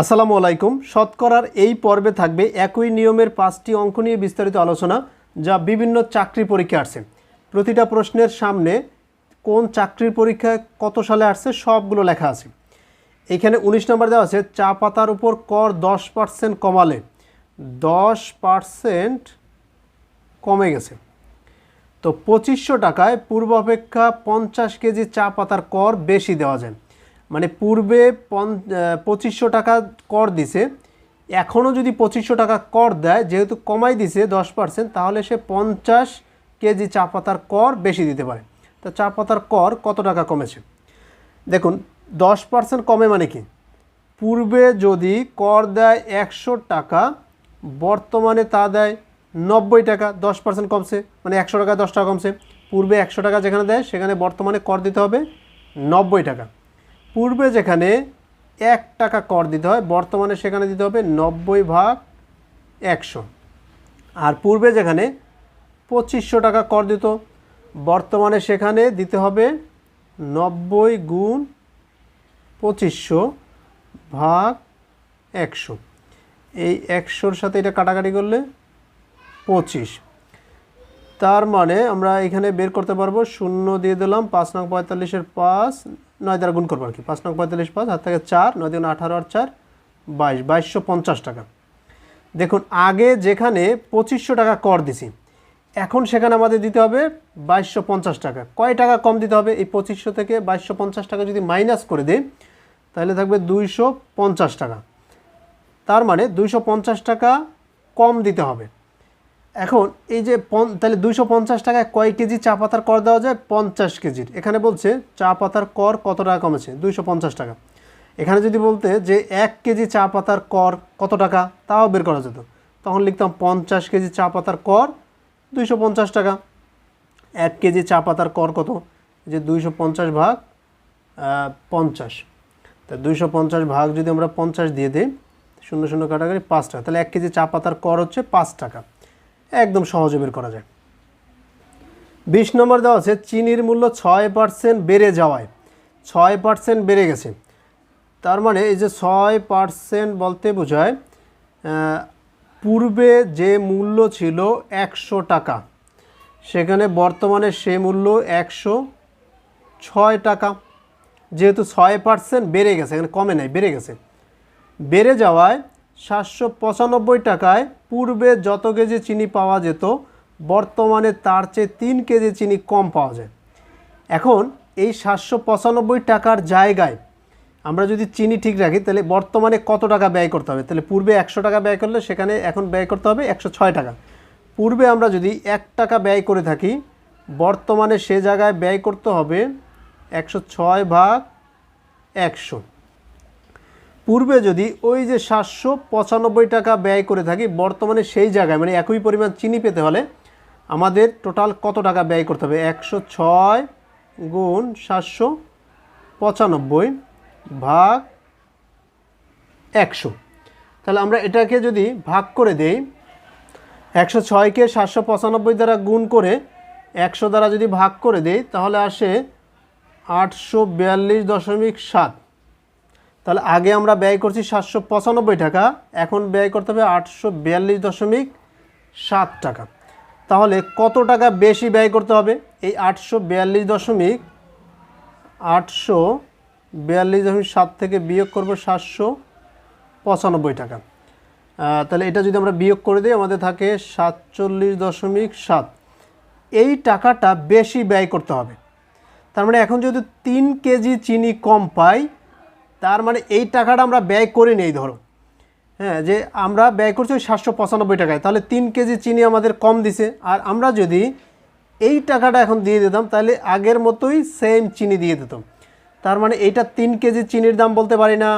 আসসালামু আলাইকুম। শতকরার এই পর্বে থাকবে একই নিয়মের পাঁচটি অঙ্ক নিয়ে বিস্তারিত আলোচনা, যা বিভিন্ন চাকরি পরীক্ষা আসছে। প্রতিটা প্রশ্নের সামনে কোন চাকরির পরীক্ষায় কত সালে আসছে সবগুলো লেখা আছে। এখানে উনিশ নম্বর দেওয়া আছে, চা পাতার উপর কর দশ পার্সেন্ট কমালে। দশ পার্সেন্ট কমে গেছে। তো পঁচিশশো টাকায় পূর্ব অপেক্ষা পঞ্চাশ কেজি চা পাতার কর বেশি দেওয়া যায়। মানে পূর্বে পন পঁচিশশো টাকা কর দিছে, এখনও যদি পঁচিশশো টাকা কর দেয়, যেহেতু কমাই দিছে দশ পার্সেন্ট, তাহলে সে পঞ্চাশ কেজি চা পাতার কর বেশি দিতে পারে। তো চা পাতার কর কত টাকা কমেছে? দেখুন, দশ পার্সেন্ট কমে মানে কি? পূর্বে যদি কর দেয় একশো টাকা, বর্তমানে তা দেয় নব্বই টাকা, দশ পার্সেন্ট কমছে মানে একশো টাকা, দশ টাকা কমছে। পূর্বে একশো টাকা যেখানে দেয়, সেখানে বর্তমানে কর দিতে হবে নব্বই টাকা। পূর্বে যেখানে এক টাকা কর দিতে হয়, বর্তমানে সেখানে দিতে হবে নব্বই ভাগ একশো। আর পূর্বে যেখানে পঁচিশশো টাকা কর দিত, বর্তমানে সেখানে দিতে হবে নব্বই গুণ পঁচিশশো ভাগ একশো। এই একশোর সাথে এটা কাটাকাটি করলে পঁচিশ। তার মানে আমরা এখানে বের করতে পারব, শূন্য দিয়ে দিলাম, পাঁচ নং পঁয়তাল্লিশের পাঁচ নয় দ্বারা গুণ করব আর কি। পাঁচ নং পঁয়তাল্লিশ পাঁচ, হাত থেকে চার, নয় দিন আঠারো আর চার, বাইশ, বাইশশো পঞ্চাশ টাকা। দেখুন, আগে যেখানে পঁচিশশো টাকা কর দিছি, এখন সেখানে আমাদের দিতে হবে বাইশশো পঞ্চাশ টাকা। কয় টাকা কম দিতে হবে? এই পঁচিশশো থেকে বাইশশো পঞ্চাশ টাকা যদি মাইনাস করে দিই, তাহলে থাকবে দুইশো পঞ্চাশ টাকা। তার মানে দুইশো পঞ্চাশ টাকা কম দিতে হবে। এখন এই যে তাহলে দুইশো পঞ্চাশ টাকায় কয় কেজি চা পাতার কর দেওয়া যায়? পঞ্চাশ কেজির। এখানে বলছে চা পাতার কর কত টাকা কমেছে? দুইশো পঞ্চাশ টাকা। এখানে যদি বলতে যে এক কেজি চা পাতার কর কত টাকা, তাও বের করা যেত। তখন লিখতাম পঞ্চাশ কেজি চা পাতার কর দুইশো পঞ্চাশ টাকা। এক কেজি চা পাতার কর কত? যে দুইশো পঞ্চাশ ভাগ পঞ্চাশ। তা দুইশো পঞ্চাশ ভাগ যদি আমরা পঞ্চাশ দিয়ে দিই, শূন্য শূন্য কাটাকাটি পাঁচ টাকা। তাহলে এক কেজি চা পাতার কর হচ্ছে পাঁচ টাকা। একদম সহজে বের করা যায়। বিশ নম্বর দেওয়া আছে, চিনির মূল্য ছয় পার্সেন্ট বেড়ে যাওয়ায়। ছয় পার্সেন্ট বেড়ে গেছে। তার মানে এই যে ছয় পার্সেন্ট বলতে বোঝায় পূর্বে যে মূল্য ছিল একশো টাকা, সেখানে বর্তমানে সে মূল্য একশো ছয় টাকা। যেহেতু ছয় পার্সেন্ট বেড়ে গেছে, এখানে কমে নাই, বেড়ে গেছে। বেড়ে যাওয়ায় সাতশো পঁচানব্বই টাকায় পূর্বে যত কেজি চিনি পাওয়া যেত, বর্তমানে তার চেয়ে তিন কেজি চিনি কম পাওয়া যায়। এখন এই সাতশো পঁচানব্বই টাকার জায়গায় আমরা যদি চিনি ঠিক রাখি, তাহলে বর্তমানে কত টাকা ব্যয় করতে হবে? তাহলে পূর্বে একশো টাকা ব্যয় করলে সেখানে এখন ব্যয় করতে হবে একশো ছয় টাকা। পূর্বে আমরা যদি এক টাকা ব্যয় করে থাকি, বর্তমানে সে জায়গায় ব্যয় করতে হবে একশো ছয় ভাগ একশো। পূর্বে যদি ওই যে সাতশো পঁচানব্বই টাকা ব্যয় করে থাকি, বর্তমানে সেই জায়গায় মানে একই পরিমাণ চিনি পেতে হলে আমাদের টোটাল কত টাকা ব্যয় করতে হবে? একশো ছয় গুণ সাতশো পঁচানব্বই ভাগ একশো। তাহলে আমরা এটাকে যদি ভাগ করে দেই, একশো ছয়কে সাতশো পঁচানব্বই দ্বারা গুণ করে একশো দ্বারা যদি ভাগ করে দেই, তাহলে আসে আটশো বিয়াল্লিশ দশমিক সাত। তাহলে আগে আমরা ব্যয় করছি সাতশো পঁচানব্বই টাকা, এখন ব্যয় করতে হবে আটশো বিয়াল্লিশ দশমিক সাত টাকা। তাহলে কত টাকা বেশি ব্যয় করতে হবে? এই আটশো বিয়াল্লিশ দশমিক আটশো বিয়াল্লিশ দশমিক সাত থেকে বিয়োগ করব সাতশো পঁচানব্বই টাকা। তাহলে এটা যদি আমরা বিয়োগ করে দিই, আমাদের থাকে সাতচল্লিশ দশমিক সাত। এই টাকাটা বেশি ব্যয় করতে হবে। তার মানে এখন যদি তিন কেজি চিনি কম পাই তার মানে এই টাকাটা আমরা ব্যয় করে নেই, ধরো। হ্যাঁ যে আমরা ব্যয় করছি ওই সাতশো পঁচানব্বই টাকায়। তাহলে তিন কেজি চিনি আমাদের কম দিছে। আর আমরা যদি এই টাকাটা এখন দিয়ে দিতাম, তাহলে আগের মতোই সেম চিনি দিয়ে দিতাম। তার মানে এইটা তিন কেজি চিনির দাম বলতে পারি না।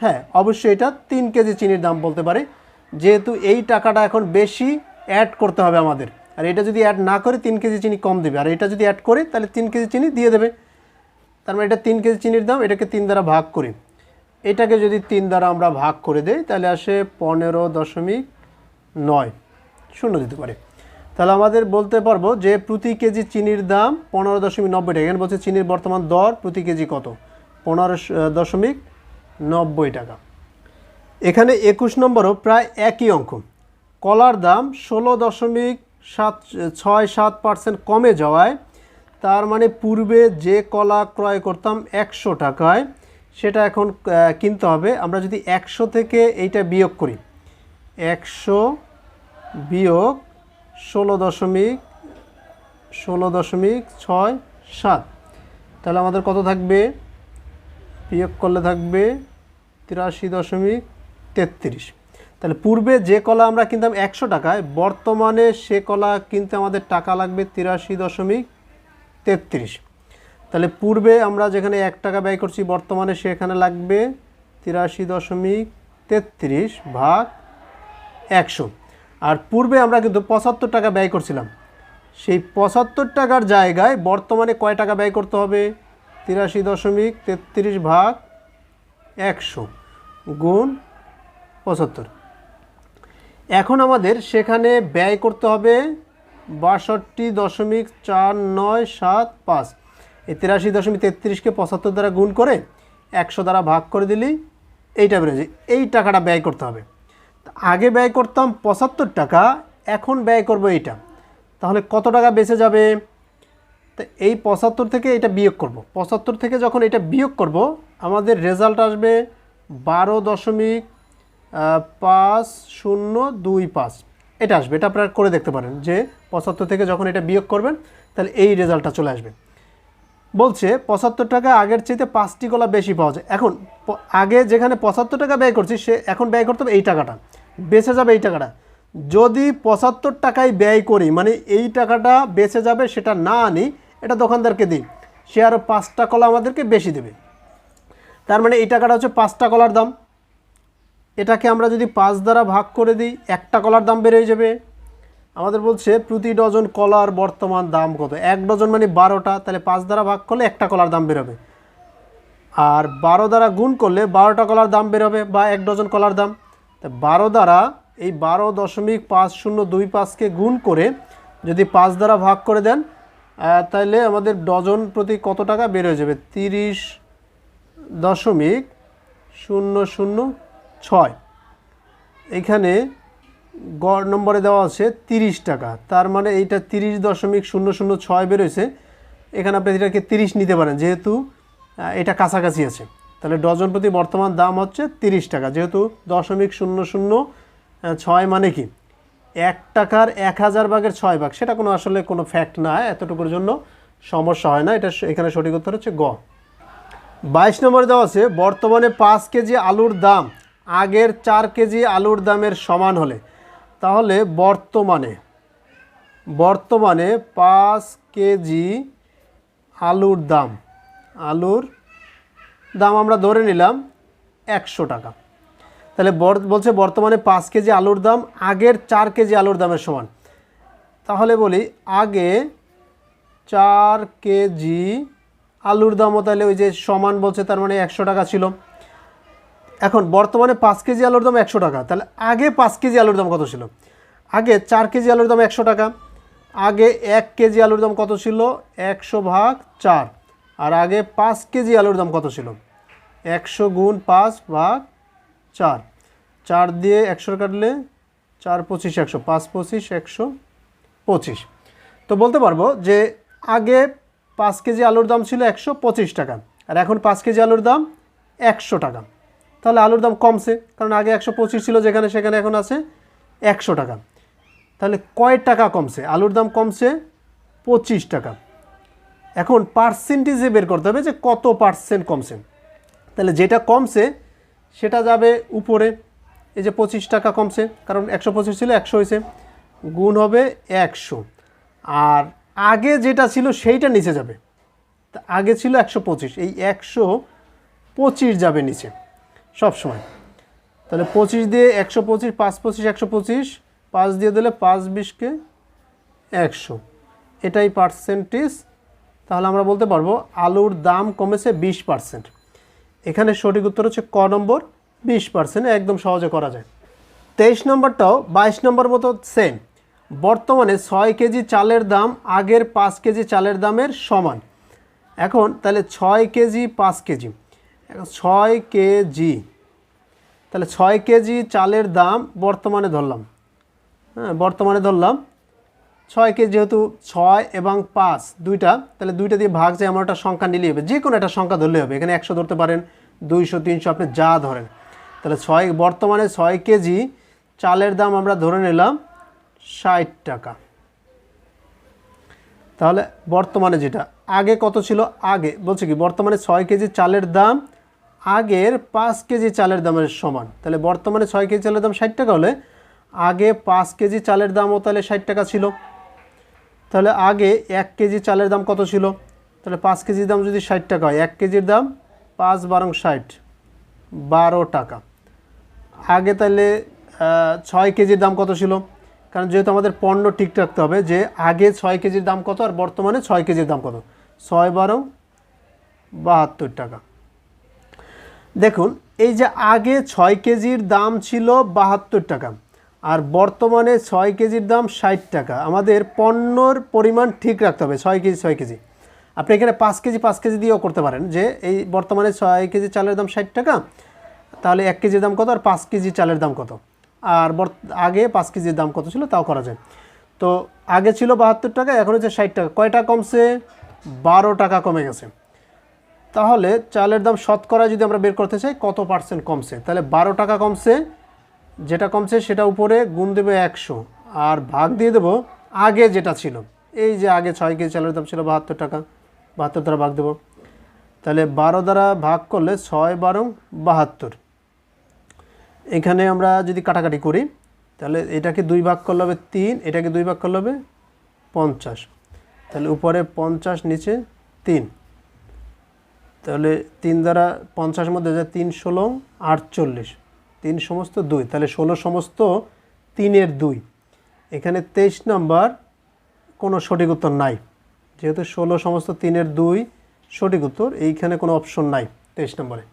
হ্যাঁ অবশ্যই এটা তিন কেজি চিনির দাম বলতে পারে। যেহেতু এই টাকাটা এখন বেশি অ্যাড করতে হবে আমাদের। আর এটা যদি অ্যাড না করে, তিন কেজি চিনি কম দেবে। আর এটা যদি অ্যাড করে, তাহলে তিন কেজি চিনি দিয়ে দেবে। তার মানে এটা তিন কেজি চিনির দাম, এটাকে তিন দ্বারা ভাগ করি। এটাকে যদি তিন দ্বারা আমরা ভাগ করে দেই, তাহলে আসে পনেরো দশমিক নয়। শূন্য দিতে পারে। তাহলে আমাদের বলতে পারব যে প্রতি কেজি চিনির দাম পনেরো দশমিক নব্বই টাকা। এখানে বলছে চিনির বর্তমান দর প্রতি কেজি কত? পনেরো দশমিক নব্বই টাকা। এখানে একুশ নম্বরও প্রায় একই অঙ্ক। কলার দাম ষোলো দশমিক সাত, ছয় সাত পার্সেন্ট কমে যাওয়ায় তার মানে পূর্বে যে কলা ক্রয় করতাম একশো টাকায়, সেটা এখন কিনতে হবে। আমরা যদি একশো থেকে এইটা বিয়োগ করি, একশো বিয়োগ ষোলো দশমিক ষোলো দশমিক ছয় সাত, তাহলে আমাদের কত থাকবে? বিয়োগ করলে থাকবে তিরাশি দশমিক তেত্রিশ। তাহলে পূর্বে যে কলা আমরা কিনতাম একশো টাকায়, বর্তমানে সে কলা কিনতে আমাদের টাকা লাগবে তিরাশি দশমিক তেত্রিশ। তাহলে পূর্বে আমরা যেখানে এক টাকা ব্যয় করছি, বর্তমানে সেখানে লাগবে তিরাশি দশমিক তেত্রিশ ভাগ একশো। আর পূর্বে আমরা কিন্তু পঁচাত্তর টাকা ব্যয় করছিলাম। সেই পঁচাত্তর টাকার জায়গায় বর্তমানে কয় টাকা ব্যয় করতে হবে? তিরাশি দশমিক তেত্রিশ ভাগ একশো গুণ পঁচাত্তর। এখন আমাদের সেখানে ব্যয় করতে হবে বাষট্টি দশমিক চার নয় সাত পাঁচ। এই তিরাশি দশমিক তেত্রিশকে পঁচাত্তর দ্বারা গুণ করে একশো দ্বারা ভাগ করে দিলেই এইটা বেরোছে এই টাকাটা ব্যয় করতে হবে। আগে ব্যয় করতাম পঁচাত্তর টাকা, এখন ব্যয় করব এইটা। তাহলে কত টাকা বেঁচে যাবে? তো এই পঁচাত্তর থেকে এটা বিয়োগ করব। পঁচাত্তর থেকে যখন এটা বিয়োগ করব, আমাদের রেজাল্ট আসবে বারো দশমিক পাঁচ শূন্য দুই পাঁচ। এটা আসবে, এটা আপনারা করে দেখতে পারেন যে পঁচাত্তর থেকে যখন এটা বিয়োগ করবেন, তাহলে এই রেজাল্টটা চলে আসবে। বলছে পঁচাত্তর টাকা আগের চাইতে পাঁচটি কলা বেশি পাওয়া যায়। এখন আগে যেখানে পঁচাত্তর টাকা ব্যয় করছি, সে এখন ব্যয় করতে হবে এই টাকাটা, বেঁচে যাবে এই টাকাটা। যদি পঁচাত্তর টাকায় ব্যয় করি মানে এই টাকাটা বেঁচে যাবে, সেটা না আনি, এটা দোকানদারকে দিই, সে আরও পাঁচটা কলা আমাদেরকে বেশি দেবে। তার মানে এই টাকাটা হচ্ছে পাঁচটা কলার দাম। এটাকে আমরা যদি পাঁচ দ্বারা ভাগ করে দিই, একটা কলার দাম বেড়ে যাবে। আমাদের বলছে প্রতি ডজন কলার বর্তমান দাম কত? এক ডজন মানে বারোটা, তাহলে পাঁচ দ্বারা ভাগ করলে একটা কলার দাম বেরোবে। আর বারো দ্বারা গুণ করলে বারোটা কলার দাম বেরোবে বা এক ডজন কলার দাম। তা বারো দ্বারা এই বারো দশমিক পাঁচ শূন্য দুই পাঁচকে গুণ করে যদি পাঁচ দ্বারা ভাগ করে দেন তাহলে আমাদের ডজন প্রতি কত টাকা বের হয়ে যাবে? তিরিশ দশমিক শূন্য শূন্য ছয়। এখানে গড় নম্বরে দেওয়া আছে তিরিশ টাকা। তার মানে এইটা তিরিশ দশমিক শূন্য শূন্য ছয় বেরোয়েছে। এখানে আপনি এটাকে তিরিশ নিতে পারেন, যেহেতু এটা কাছাকাছি আছে। তাহলে ডজন প্রতি বর্তমান দাম হচ্ছে তিরিশ টাকা। যেহেতু দশমিক শূন্য শূন্য ছয় মানে কি? এক টাকার এক হাজার ভাগের ছয় ভাগ। সেটা কোনো আসলে কোনো ফ্যাক্ট না, এতটুকুর জন্য সমস্যা হয় না। এটা এখানে সঠিক উত্তর হচ্ছে গ। বাইশ নম্বরে দেওয়া আছে, বর্তমানে পাঁচ কেজি আলুর দাম আগের চার কেজি আলুর দামের সমান হলে। তাহলে বর্তমানে বর্তমানে পাঁচ কেজি আলুর দাম আলুর দাম আমরা ধরে নিলাম একশো টাকা। তাহলে বলছে বর্তমানে পাঁচ কেজি আলুর দাম, আগের চার কেজি আলুর দামের সমান। তাহলে বলি, আগে চার কেজি আলুর দামও তাহলে ওই যে সমান বলছে, তার মানে একশো টাকা ছিল। এখন বর্তমানে পাঁচ কেজি আলুর দাম একশো টাকা। তাহলে আগে পাঁচ কেজি আলুর দাম কত ছিল? আগে চার কেজি আলুর দাম একশো টাকা, আগে এক কেজি আলুর দাম কত ছিল? একশো ভাগ চার। আর আগে পাঁচ কেজি আলুর দাম কত ছিল? একশো গুণ পাঁচ ভাগ চার। চার দিয়ে একশো কাটলে চার পঁচিশ একশো, পাঁচ পঁচিশ একশো পঁচিশ। তো বলতে পারব যে আগে পাঁচ কেজি আলুর দাম ছিল একশো পঁচিশ টাকা, আর এখন পাঁচ কেজি আলুর দাম একশো টাকা। তাহলে আলুর দাম কমছে, কারণ আগে একশো পঁচিশ ছিল যেখানে সেখানে এখন আছে একশো টাকা। তাহলে কয় টাকা কমছে? আলুর দাম কমছে পঁচিশ টাকা। এখন পার্সেন্টেজে বের করতে হবে যে কত পার্সেন্ট কমছে। তাহলে যেটা কমছে, সেটা যাবে উপরে। এই যে পঁচিশ টাকা কমছে, কারণ একশো পঁচিশ ছিল একশো হয়েছে, গুণ হবে একশো। আর আগে যেটা ছিল সেইটা নিচে যাবে। তা আগে ছিল একশো পঁচিশ, এই একশো পঁচিশ যাবে নিচে। সব সময়। তাহলে পঁচিশ দিয়ে একশো পঁচিশ, পাঁচ পঁচিশ, একশো পঁচিশ, পাঁচ দিয়ে দিলে পাঁচ বিশকে একশো। এটাই পার্সেন্টেজ তাহলে আমরা বলতে পারব আলুর দাম কমেছে বিশ পার্সেন্ট এখানে সঠিক উত্তর হচ্ছে ক নম্বর, বিশ পার্সেন্ট একদম সহজে করা যায়। তেইশ নম্বরটাও বাইশ নম্বর মতো সেম বর্তমানে ছয় কেজি চালের দাম আগের পাঁচ কেজি চালের দামের সমান। এখন তাহলে ছয় কেজি, পাঁচ কেজি। ছয় কেজি। তাহলে ছয় কেজি চালের দাম বর্তমানে ধরলাম। হ্যাঁ বর্তমানে ধরলাম। ছয় কেজি যেহেতু ছয় এবং পাঁচ, দুইটা, তাহলে দুইটা দিয়ে ভাগ যে আমার একটা সংখ্যা নিলে হবে। যে কোনো একটা সংখ্যা ধরলে হবে। এখানে একশো ধরতে পারেন, দুইশো, তিনশো, আপনি যা ধরেন। তাহলে ছয়, বর্তমানে ছয় কেজি চালের দাম আমরা ধরে নিলাম ষাট টাকা। তাহলে বর্তমানে যেটা, আগে কত ছিল? আগে, বলছে কি, বর্তমানে ছয় কেজি চালের দাম আগের পাঁচ কেজি চালের দামের সমান। তাহলে বর্তমানে ছয় কেজি চালের দাম ষাট টাকা হলে আগে পাঁচ কেজি চালের দামও তাহলে ষাট টাকা ছিল। তাহলে আগে এক কেজি চালের দাম কত ছিল? তাহলে পাঁচ কেজির দাম যদি ষাট টাকা হয়, এক কেজির দাম পাঁচ বারং ষাট, বারো টাকা। আগে তাহলে ছয় কেজির দাম কত ছিল? কারণ যেহেতু আমাদের পণ্য ঠিক রাখতে হবে যে আগে ছয় কেজির দাম কত আর বর্তমানে ছয় কেজির দাম কত? ছয় বারো বাহাত্তর টাকা। দেখুন, এই যে আগে ছয় কেজির দাম ছিল বাহাত্তর টাকা, আর বর্তমানে ছয় কেজির দাম ষাট টাকা। আমাদের পণ্যর পরিমাণ ঠিক রাখতে হবে, ছয় কেজি ছয় কেজি। আপনি এখানে পাঁচ কেজি পাঁচ কেজি দিয়েও করতে পারেন যে, এই বর্তমানে ছয় কেজি চালের দাম ষাট টাকা, তাহলে এক কেজির দাম কত আর পাঁচ কেজি চালের দাম কত? আর আগে পাঁচ কেজির দাম কত ছিল তাও করা যায়। তো আগে ছিল বাহাত্তর টাকা, এখন হচ্ছে ষাট টাকা। কয়টা কমছে? বারো টাকা কমে গেছে। তাহলে চালের দাম শতকরা যদি আমরা বের করতে চাই, কত পার্সেন্ট কমছে? তাহলে বারো টাকা কমছে। যেটা কমছে সেটা উপরে গুণ দেবে একশো। আর ভাগ দিয়ে দেবো আগে যেটা ছিল। এই যে আগে ছয় কেজি চালের দাম ছিল বাহাত্তর টাকা। বাহাত্তর দ্বারা ভাগ দেবো। তাহলে বারো দ্বারা ভাগ করলে ছয় বারো বাহাত্তর। এখানে আমরা যদি কাটাকাটি করি, তাহলে এটাকে দুই ভাগ করলে হবে তিন, এটাকে দুই ভাগ করলে হবে পঞ্চাশ। তাহলে উপরে পঞ্চাশ, নিচে তিন। তাহলে তিন দ্বারা পঞ্চাশ মধ্যে যায় তিন ষোলো, আটচল্লিশ। তিন সমস্ত দুই, তাহলে ষোলো সমস্ত তিনের দুই। এখানে তেইশ নাম্বার কোনো সঠিক উত্তর নাই। যেহেতু ষোলো সমস্ত তিনের দুই সঠিক উত্তর, এইখানে কোনো অপশন নাই তেইশ নম্বরে।